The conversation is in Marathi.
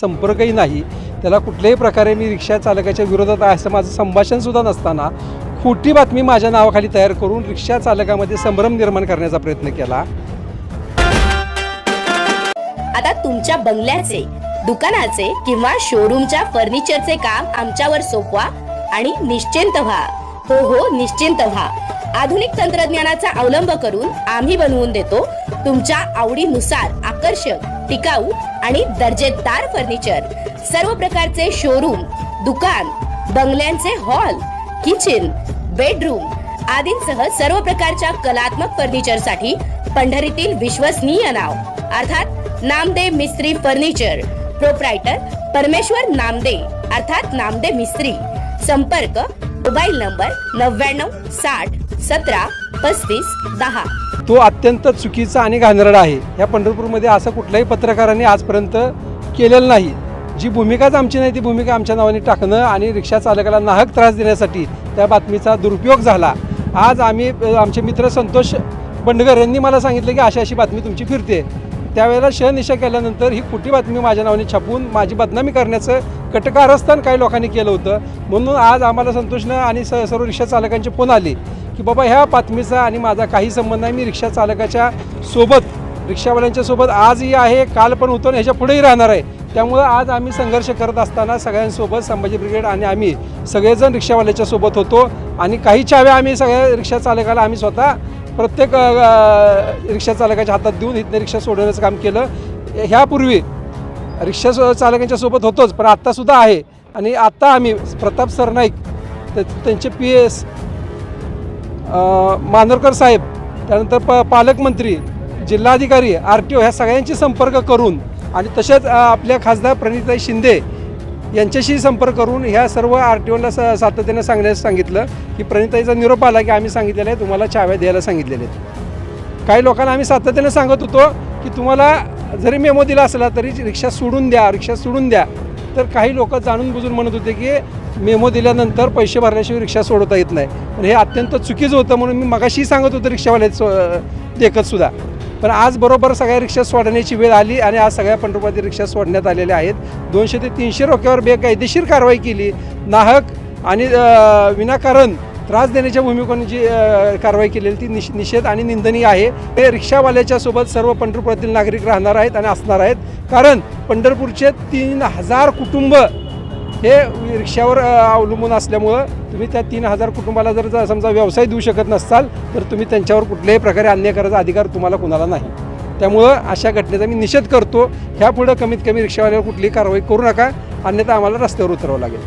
संपर्कही नाही. त्याला कुठल्याही प्रकारे मी रिक्षा चालकाच्या विरोधात आहे असं माझं संभाषणसुद्धा नसताना खोटी बातमी माझ्या नावाखाली तयार करून रिक्षा चालकामध्ये संभ्रम निर्माण करण्याचा प्रयत्न केला. आता तुमच्या बंगल्याचे दुकानाचे किंवा शोरूमच्या फर्निचरचे काम आमच्यावर सोपवा आणि निश्चिंत व्हा. हो हो निश्चिंत व्हा. आधुनिक तंत्रज्ञानाचा अवलंब करून आम्ही बनवून देतो तुमच्या आवडीनुसार आकर्षक टिकाऊ आणि दर्जेदार फर्निचर. सर्व प्रकारचे शोरूम दुकान बंगल्यांचे हॉल किचन बेडरूम आदींसह सर्व प्रकारच्या कलात्मक फर्निचरसाठी पंढरीतील विश्वसनीय नाव. अर्थात नामदे मिस्त्री फर्निचर प्रोप्रायटर परमेश्वर नामदे अर्थात नामदे मिस्त्री. संपर्क मोबाईल नंबर नव्याण्णव साठ सतरा पस्तीस दहा. तो अत्यंत चुकीचा आणि घाणेरडा आहे. या पंढरपूरमध्ये असं कुठल्याही पत्रकारांनी आजपर्यंत केलेलं नाही. जी भूमिकाच आमची नाही ती भूमिका आमच्या नावाने टाकणं आणि रिक्षा चालकाला नाहक त्रास देण्यासाठी त्या बातमीचा दुरुपयोग झाला. आज आम्ही आमचे मित्र संतोष बंडगर यांनी मला सांगितलं की अशी अशी बातमी तुमची फिरते त्यावेळेला शहनिशा केल्यानंतर ही खोटी बातमी माझ्या नावाने छापून माझी बदनामी करण्याचं कटकारस्थान काही लोकांनी केलं होतं. म्हणून आज आम्हाला संतोषनं आणि स सर्व रिक्षा चालकांचे फोन आले की बाबा ह्या बातमीचा आणि माझा काही संबंध नाही. मी रिक्षा चालकाच्या सोबत रिक्षावाल्यांच्या सोबत आजही आहे. काल पण होतो आणि ह्याच्या पुढेही राहणार आहे. त्यामुळं आज आम्ही संघर्ष करत असताना सगळ्यांसोबत संभाजी ब्रिगेड आणि आम्ही सगळेजण रिक्षावाल्याच्या सोबत होतो. आणि काही चाव्या आम्ही सगळ्या रिक्षा चालकाला आम्ही स्वतः प्रत्येक रिक्षा चालकाच्या हातात देऊन इथनं रिक्षा सोडवण्याचं काम केलं. ह्यापूर्वी रिक्षा चालकांच्या सोबत होतोच पण आत्तासुद्धा आहे. आणि आत्ता आम्ही प्रताप सरनाईक त्यांचे पी एस मानोरकर साहेब त्यानंतर प पालकमंत्री जिल्हाधिकारी आर टी ओ ह्या सगळ्यांशी संपर्क करून आणि तसेच आपल्या खासदार प्रणिताई शिंदे यांच्याशी संपर्क करून ह्या सर्व आर टी ओला स सातत्यानं सांगण्यास सांगितलं की प्रणिताईचा निरोप आला की आम्ही सांगितलेलं आहे तुम्हाला चाव्या द्यायला सांगितलेले आहेत. काही लोकांना आम्ही सातत्यानं सांगत होतो की तुम्हाला जरी मेमो दिला असला तरी रिक्षा सोडून द्या रिक्षा सोडून द्या. तर काही लोक जाणून बुजून म्हणत होते की मेमो दिल्यानंतर पैसे भरल्याशिवाय रिक्षा सोडवता येत नाही. पण हे अत्यंत चुकीचं होतं म्हणून मी मगाशी सांगत होतो रिक्षावाले सो देखत सुद्धा. पण आज बरोबर सगळ्या रिक्षा सोडण्याची वेळ आली आणि आज सगळ्या पंढरपुरातील रिक्षा सोडण्यात आलेल्या आहेत. दोनशे ते तीनशे रोक्यावर बेकायदेशीर कारवाई केली. नाहक आणि विनाकारण त्रास देण्याच्या भूमिकेने जी कारवाई केलेली ती निष निषेध आणि निंदनीय आहे. हे रिक्षावाल्याच्या सोबत सर्व पंढरपुरातील नागरिक राहणार आहेत आणि असणार आहेत. कारण पंढरपूरचे तीन हजार कुटुंब हे रिक्षावर अवलंबून असल्यामुळं तुम्ही त्या तीन हजार कुटुंबाला जर जर समजा व्यवसाय देऊ शकत नसाल तर तुम्ही त्यांच्यावर कुठल्याही प्रकारे अन्याय करायचा अधिकार तुम्हाला कुणाला नाही. त्यामुळं अशा घटनेचा मी निषेध करतो. ह्यापुढं कमीत कमी रिक्षावाल्यावर कुठलीही कारवाई करू नका. अन्यथा आम्हाला रस्त्यावर उतरावं लागेल.